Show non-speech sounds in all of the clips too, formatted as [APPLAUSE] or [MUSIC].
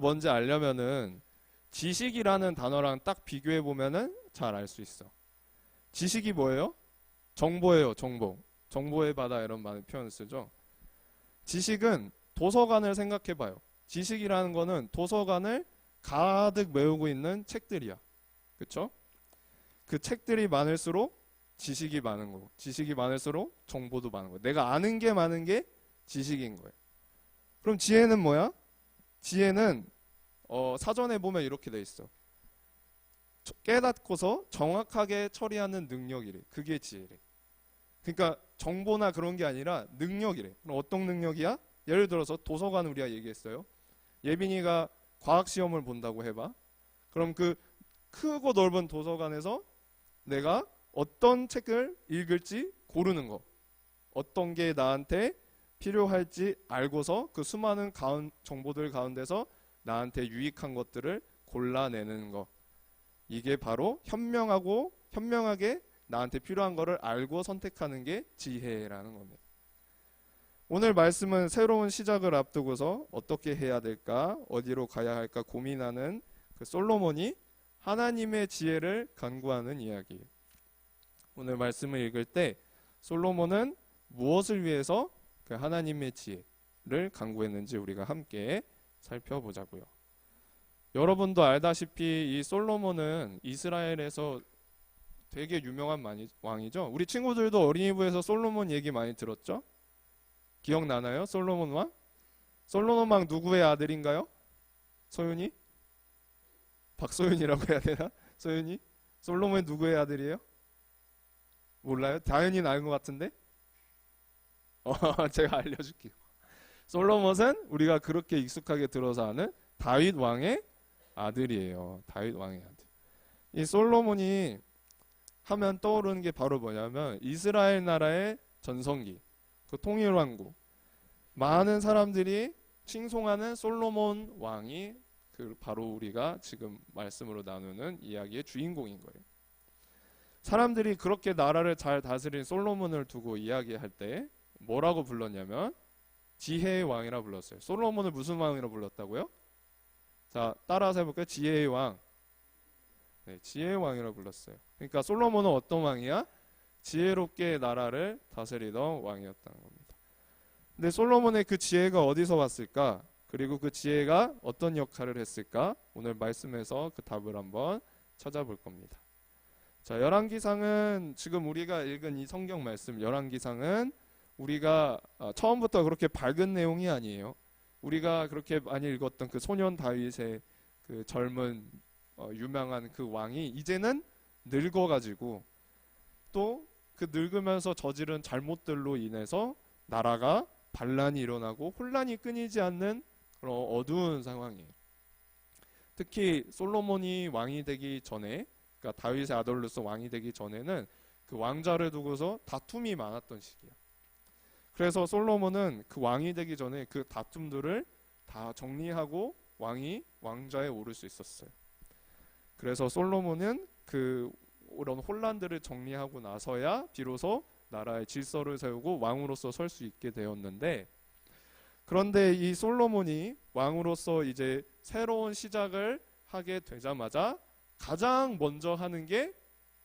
뭔지 알려면은 지식이라는 단어랑 딱 비교해 보면은 잘 알 수 있어. 지식이 뭐예요? 정보예요, 정보. 정보의 바다 이런 많은 표현을 쓰죠. 지식은 도서관을 생각해 봐요. 지식이라는 거는 도서관을 가득 메우고 있는 책들이야. 그쵸? 그 책들이 많을수록 지식이 많은 거고, 지식이 많을수록 정보도 많은 거예요. 내가 아는 게 많은 게 지식인 거예요. 그럼 지혜는 뭐야? 지혜는 어, 사전에 보면 이렇게 돼 있어. 저- 깨닫고서 정확하게 처리하는 능력이래. 그게 지혜래. 그러니까 정보나 그런 게 아니라 능력이래. 그럼 어떤 능력이야? 예를 들어서 도서관 우리가 얘기했어요. 예빈이가 과학 시험을 본다고 해봐. 그럼 그 크고 넓은 도서관에서 내가 어떤 책을 읽을지 고르는 거. 어떤 게 나한테 필요할지 알고서 그 수많은 가운, 정보들 가운데서 나한테 유익한 것들을 골라내는 거. 이게 바로 현명하고 현명하게 나한테 필요한 거를 알고 선택하는 게 지혜라는 겁니다. 오늘 말씀은 새로운 시작을 앞두고서 어떻게 해야 될까, 어디로 가야 할까 고민하는 그 솔로몬이 하나님의 지혜를 간구하는 이야기예요. 오늘 말씀을 읽을 때 솔로몬은 무엇을 위해서 그 하나님의 지혜를 간구했는지 우리가 함께 살펴보자고요. 여러분도 알다시피 이 솔로몬은 이스라엘에서 되게 유명한 왕이죠. 우리 친구들도 어린이부에서 솔로몬 얘기 많이 들었죠? 기억나나요? 솔로몬 왕? 솔로몬 왕 누구의 아들인가요? 소윤이? 박소윤이라고 해야 되나? 소윤이? 솔로몬 누구의 아들이에요? 몰라요? 다현이는 알는 것 같은데? 어, [LAUGHS] 제가 알려줄게요. 솔로몬은 우리가 그렇게 익숙하게 들어서 아는 다윗 왕의 아들이에요. 다윗 왕의 아들. 이 솔로몬이 하면 떠오르는 게 바로 뭐냐면 이스라엘 나라의 전성기, 그 통일 왕국. 많은 사람들이 칭송하는 솔로몬 왕이 그 바로 우리가 지금 말씀으로 나누는 이야기의 주인공인 거예요. 사람들이 그렇게 나라를 잘 다스린 솔로몬을 두고 이야기할 때 뭐라고 불렀냐면 지혜의 왕이라 불렀어요. 솔로몬을 무슨 왕이라 불렀다고요? 자, 따라서 해볼까요? 지혜의 왕. 네, 지혜의 왕이라 불렀어요. 그러니까 솔로몬은 어떤 왕이야? 지혜롭게 나라를 다스리던 왕이었다는 겁니다. 근데 솔로몬의 그 지혜가 어디서 왔을까? 그리고 그 지혜가 어떤 역할을 했을까? 오늘 말씀에서 그 답을 한번 찾아볼 겁니다. 자, 열왕기상은 지금 우리가 읽은 이 성경 말씀 열왕기상은 우리가 아, 처음부터 그렇게 밝은 내용이 아니에요. 우리가 그렇게 많이 읽었던 그 소년 다윗의 그 젊은 어, 유명한 그 왕이 이제는 늙어가지고 또 그 늙으면서 저지른 잘못들로 인해서 나라가 반란이 일어나고 혼란이 끊이지 않는 그런 어두운 상황이에요. 특히 솔로몬이 왕이 되기 전에, 그러니까 다윗의 아들로서 왕이 되기 전에는 그 왕자를 두고서 다툼이 많았던 시기야. 그래서 솔로몬은 그 왕이 되기 전에 그 다툼들을 다 정리하고 왕이 왕좌에 오를 수 있었어요. 그래서 솔로몬은 그 이런 혼란들을 정리하고 나서야 비로소 나라의 질서를 세우고 왕으로서 설 수 있게 되었는데 그런데 이 솔로몬이 왕으로서 이제 새로운 시작을 하게 되자마자 가장 먼저 하는 게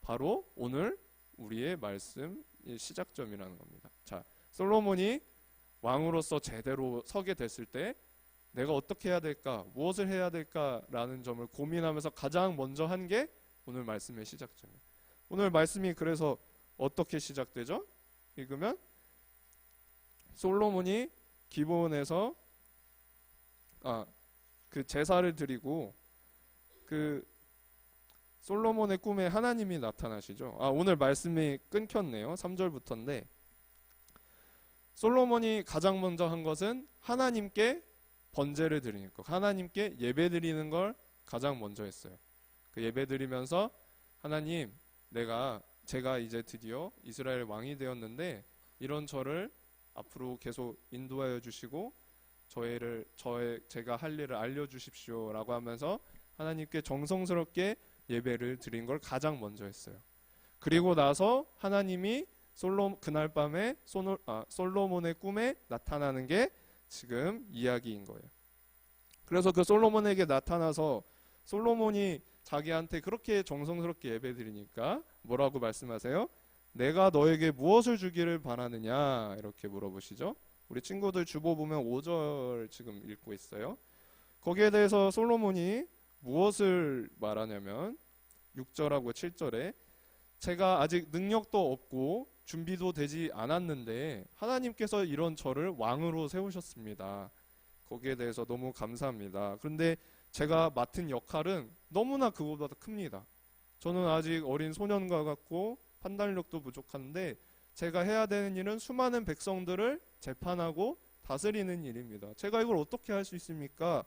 바로 오늘 우리의 말씀 의 시작점이라는 겁니다. 자, 솔로몬이 왕으로서 제대로 서게 됐을 때 내가 어떻게 해야 될까, 무엇을 해야 될까라는 점을 고민하면서 가장 먼저 한 게 오늘 말씀의 시작점이에요. 오늘 말씀이 그래서 어떻게 시작되죠? 읽으면 솔로몬이 기본에서 아, 그 제사를 드리고 그 솔로몬의 꿈에 하나님이 나타나시죠. 아, 오늘 말씀이 끊겼네요. 3절부터인데 솔로몬이 가장 먼저 한 것은 하나님께 번제를 드리는 것, 하나님께 예배 드리는 걸 가장 먼저 했어요. 그 예배 드리면서 하나님, 내가 제가 이제 드디어 이스라엘 왕이 되었는데 이런 저를 앞으로 계속 인도하여 주시고 저희를 저의 제가 할 일을 알려 주십시오라고 하면서 하나님께 정성스럽게 예배를 드린 걸 가장 먼저 했어요. 그리고 나서 하나님이 솔로 그날 밤에 소노, 아, 솔로몬의 꿈에 나타나는 게 지금 이야기인 거예요. 그래서 그 솔로몬에게 나타나서 솔로몬이 자기한테 그렇게 정성스럽게 예배드리니까 뭐라고 말씀하세요? 내가 너에게 무엇을 주기를 바라느냐 이렇게 물어보시죠. 우리 친구들 주보 보면 5절 지금 읽고 있어요. 거기에 대해서 솔로몬이 무엇을 말하냐면 6절하고 7절에 제가 아직 능력도 없고 준비도 되지 않았는데 하나님께서 이런 저를 왕으로 세우셨습니다. 거기에 대해서 너무 감사합니다. 그런데 제가 맡은 역할은 너무나 그거보다 큽니다. 저는 아직 어린 소년과 같고 판단력도 부족한데 제가 해야 되는 일은 수많은 백성들을 재판하고 다스리는 일입니다. 제가 이걸 어떻게 할 수 있습니까?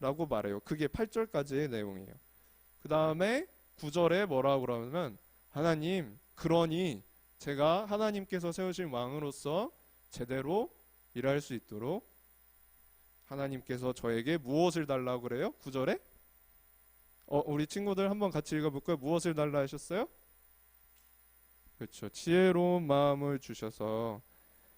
라고 말해요. 그게 8절까지의 내용이에요. 그 다음에 9절에 뭐라고 그러면 하나님 그러니 제가 하나님께서 세우신 왕으로서 제대로 일할 수 있도록 하나님께서 저에게 무엇을 달라고 그래요? 9절에 어, 우리 친구들 한번 같이 읽어볼까요? 무엇을 달라 하셨어요? 그렇죠. 지혜로운 마음을 주셔서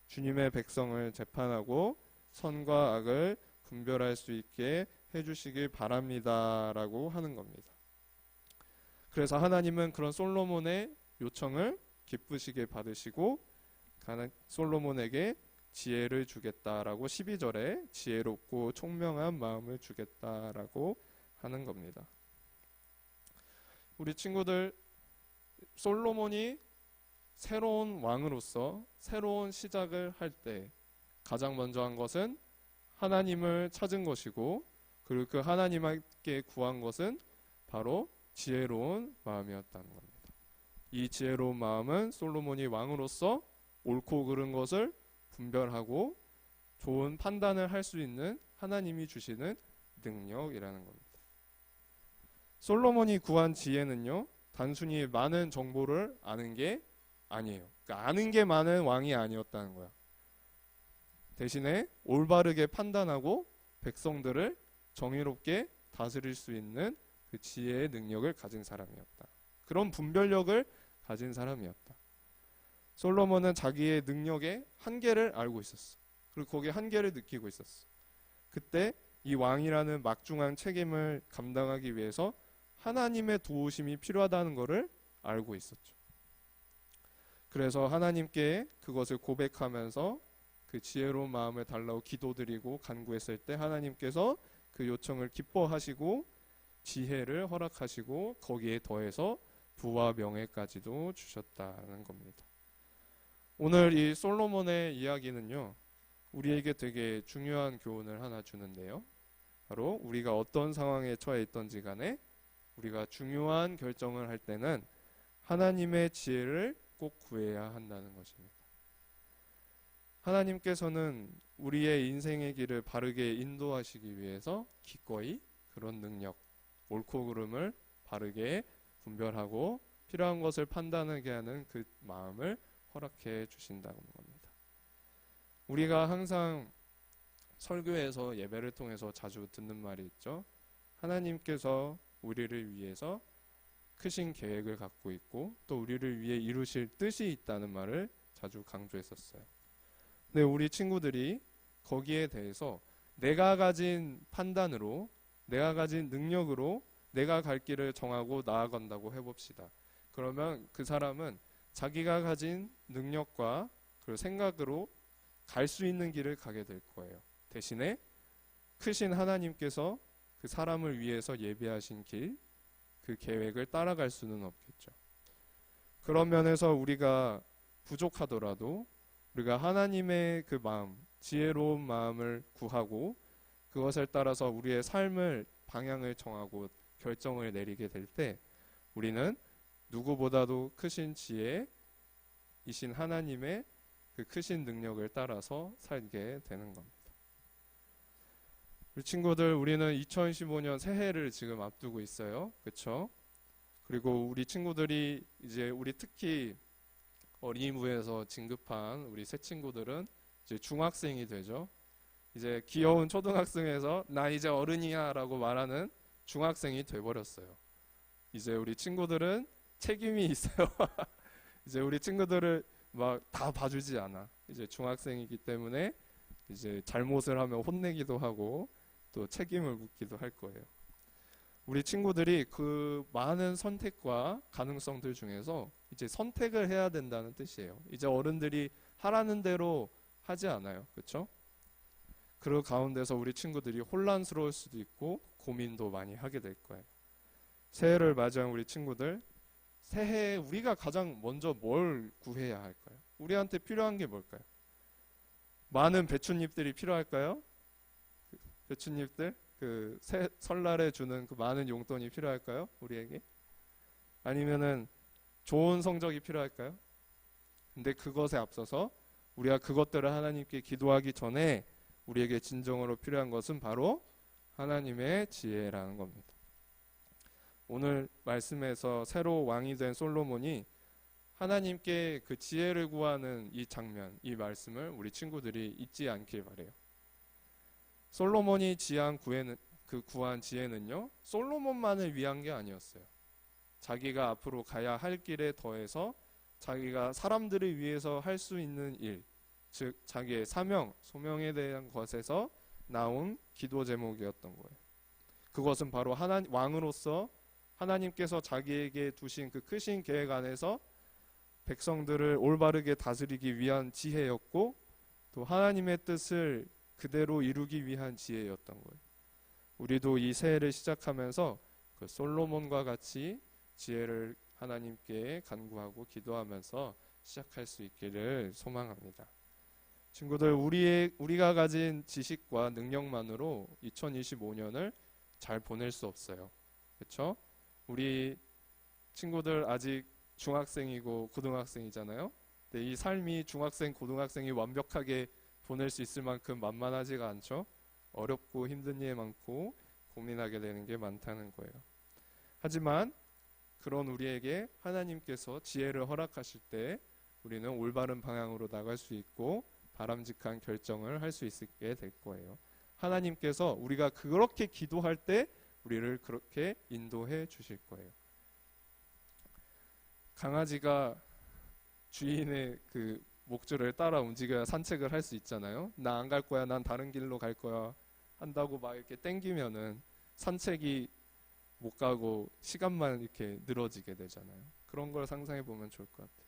주님의 백성을 재판하고 선과 악을 분별할 수 있게 해주시길 바랍니다라고 하는 겁니다. 그래서 하나님은 그런 솔로몬의 요청을 기쁘시게 받으시고 솔로몬에게 지혜를 주겠다라고 12절에 지혜롭고 총명한 마음을 주겠다라고 하는 겁니다. 우리 친구들 솔로몬이 새로운 왕으로서 새로운 시작을 할 때 가장 먼저 한 것은 하나님을 찾은 것이고 그리고 그 하나님께 구한 것은 바로 지혜로운 마음이었다는 겁니다. 이 지혜로운 마음은 솔로몬이 왕으로서 옳고 그른 것을 분별하고 좋은 판단을 할 수 있는 하나님이 주시는 능력이라는 겁니다. 솔로몬이 구한 지혜는요, 단순히 많은 정보를 아는 게 아니에요. 그러니까 아는 게 많은 왕이 아니었다는 거야. 대신에 올바르게 판단하고 백성들을 정의롭게 다스릴 수 있는 그 지혜의 능력을 가진 사람이었다. 그런 분별력을 가진 사람이었다. 솔로몬은 자기의 능력의 한계를 알고 있었어. 그리고 거기에 한계를 느끼고 있었어. 그때 이 왕이라는 막중한 책임을 감당하기 위해서 하나님의 도우심이 필요하다는 것을 알고 있었죠. 그래서 하나님께 그것을 고백하면서 그 지혜로운 마음을 달라고 기도드리고 간구했을 때 하나님께서 그 요청을 기뻐하시고 지혜를 허락하시고 거기에 더해서 부와 명예까지도 주셨다는 겁니다. 오늘 이 솔로몬의 이야기는요, 우리에게 되게 중요한 교훈을 하나 주는데요. 바로 우리가 어떤 상황에 처해 있던지 간에 우리가 중요한 결정을 할 때는 하나님의 지혜를 꼭 구해야 한다는 것입니다. 하나님께서는 우리의 인생의 길을 바르게 인도하시기 위해서 기꺼이 그런 능력, 옳고 그름을 바르게 분별하고 필요한 것을 판단하게 하는 그 마음을 허락해 주신다는 겁니다. 우리가 항상 설교에서 예배를 통해서 자주 듣는 말이 있죠. 하나님께서 우리를 위해서 크신 계획을 갖고 있고 또 우리를 위해 이루실 뜻이 있다는 말을 자주 강조했었어요. 근데 우리 친구들이 거기에 대해서 내가 가진 판단으로 내가 가진 능력으로 내가 갈 길을 정하고 나아간다고 해봅시다. 그러면 그 사람은 자기가 가진 능력과 그 생각으로 갈 수 있는 길을 가게 될 거예요. 대신에 크신 하나님께서 그 사람을 위해서 예비하신 길, 그 계획을 따라갈 수는 없겠죠. 그런 면에서 우리가 부족하더라도 우리가 하나님의 그 마음, 지혜로운 마음을 구하고 그것을 따라서 우리의 삶을 방향을 정하고 결정을 내리게 될 때 우리는 누구보다도 크신 지혜이신 하나님의 그 크신 능력을 따라서 살게 되는 겁니다. 우리 친구들 우리는 2015년 새해를 지금 앞두고 있어요. 그렇죠? 그리고 우리 친구들이 이제 우리 특히 어린이부에서 진급한 우리 새 친구들은 이제 중학생이 되죠. 이제 귀여운 초등학생에서 나 이제 어른이야라고 말하는 중학생이 돼버렸어요. 이제 우리 친구들은 책임이 있어요. [LAUGHS] 이제 우리 친구들을 막 다 봐주지 않아. 이제 중학생이기 때문에 이제 잘못을 하면 혼내기도 하고 또 책임을 묻기도 할 거예요. 우리 친구들이 그 많은 선택과 가능성들 중에서 이제 선택을 해야 된다는 뜻이에요. 이제 어른들이 하라는 대로 하지 않아요. 그렇죠? 그 가운데서 우리 친구들이 혼란스러울 수도 있고 고민도 많이 하게 될 거예요. 새해를 맞이한 우리 친구들, 새해에 우리가 가장 먼저 뭘 구해야 할까요? 우리한테 필요한 게 뭘까요? 많은 배춧잎들이 필요할까요? 배춧잎들? 그 새, 설날에 주는 그 많은 용돈이 필요할까요? 우리에게? 아니면은 좋은 성적이 필요할까요? 근데 그것에 앞서서 우리가 그것들을 하나님께 기도하기 전에 우리에게 진정으로 필요한 것은 바로 하나님의 지혜라는 겁니다. 오늘 말씀에서 새로 왕이 된 솔로몬이 하나님께 그 지혜를 구하는 이 장면, 이 말씀을 우리 친구들이 잊지 않길 바래요. 솔로몬이 지한 구에는 그 구한 지혜는요. 솔로몬만을 위한 게 아니었어요. 자기가 앞으로 가야 할 길에 더해서 자기가 사람들을 위해서 할 수 있는 일, 즉 자기의 사명, 소명에 대한 것에서 나온 기도 제목이었던 거예요. 그것은 바로 하나 왕으로서 하나님께서 자기에게 두신 그 크신 계획 안에서 백성들을 올바르게 다스리기 위한 지혜였고 또 하나님의 뜻을 그대로 이루기 위한 지혜였던 거예요. 우리도 이 새해를 시작하면서 그 솔로몬과 같이 지혜를 하나님께 간구하고 기도하면서 시작할 수 있기를 소망합니다. 친구들 우리의 우리가 가진 지식과 능력만으로 2025년을 잘 보낼 수 없어요. 그렇죠? 우리 친구들 아직 중학생이고 고등학생이잖아요. 근데 이 삶이 중학생, 고등학생이 완벽하게 보낼 수 있을 만큼 만만하지가 않죠. 어렵고 힘든 일 많고 고민하게 되는 게 많다는 거예요. 하지만 그런 우리에게 하나님께서 지혜를 허락하실 때 우리는 올바른 방향으로 나갈 수 있고 바람직한 결정을 할 수 있게 될 거예요. 하나님께서 우리가 그렇게 기도할 때 우리를 그렇게 인도해 주실 거예요. 강아지가 주인의 그 목줄을 따라 움직여야 산책을 할 수 있잖아요. 나 안 갈 거야, 난 다른 길로 갈 거야 한다고 막 이렇게 땡기면은 산책이 못 가고 시간만 이렇게 늘어지게 되잖아요. 그런 걸 상상해 보면 좋을 것 같아요.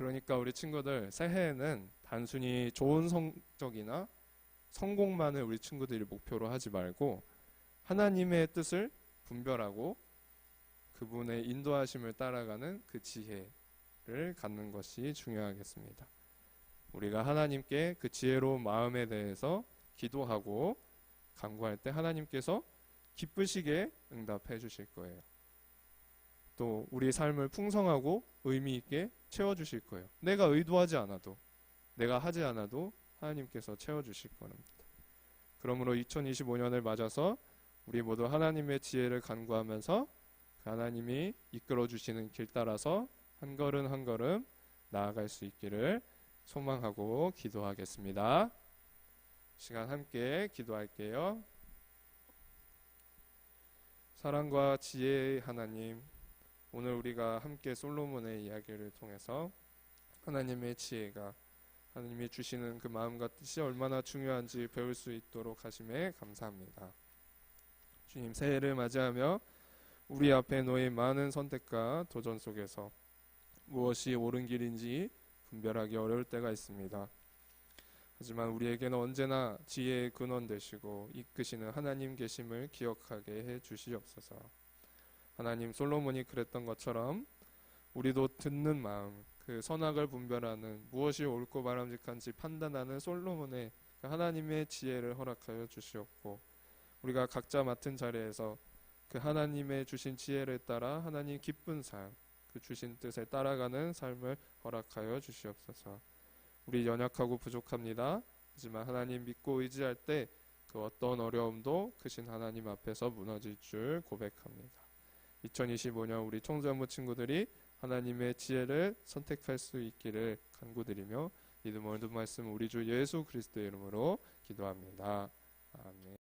그러니까 우리 친구들 새해에는 단순히 좋은 성적이나 성공만을 우리 친구들이 목표로 하지 말고 하나님의 뜻을 분별하고 그분의 인도하심을 따라가는 그 지혜를 갖는 것이 중요하겠습니다. 우리가 하나님께 그 지혜로운 마음에 대해서 기도하고 간구할 때 하나님께서 기쁘시게 응답해 주실 거예요. 또 우리 삶을 풍성하고 의미 있게 채워 주실 거예요. 내가 의도하지 않아도 내가 하지 않아도 하나님께서 채워 주실 겁니다. 그러므로 2025년을 맞아서 우리 모두 하나님의 지혜를 간구하면서 그 하나님이 이끌어 주시는 길 따라서 한 걸음 한 걸음 나아갈 수 있기를 소망하고 기도하겠습니다. 시간 함께 기도할게요. 사랑과 지혜의 하나님, 오늘 우리가 함께 솔로몬의 이야기를 통해서 하나님의 지혜가 하나님이 주시는 그 마음과 뜻이 얼마나 중요한지 배울 수 있도록 하심에 감사합니다. 주님 새해를 맞이하며 우리 앞에 놓인 많은 선택과 도전 속에서 무엇이 옳은 길인지 분별하기 어려울 때가 있습니다. 하지만 우리에게는 언제나 지혜의 근원 되시고 이끄시는 하나님 계심을 기억하게 해 주시옵소서. 하나님 솔로몬이 그랬던 것처럼 우리도 듣는 마음, 그 선악을 분별하는 무엇이 옳고 바람직한지 판단하는 솔로몬의 그 하나님의 지혜를 허락하여 주시옵고 우리가 각자 맡은 자리에서 그 하나님의 주신 지혜를 따라 하나님 기쁜 삶, 그 주신 뜻에 따라가는 삶을 허락하여 주시옵소서. 우리 연약하고 부족합니다. 하지만 하나님 믿고 의지할 때 그 어떤 어려움도 크신 하나님 앞에서 무너질 줄 고백합니다. 2025년 우리 청소년부 친구들이 하나님의 지혜를 선택할 수 있기를 간구드리며 믿음 얻은 말씀 우리 주 예수 그리스도의 이름으로 기도합니다. 아멘.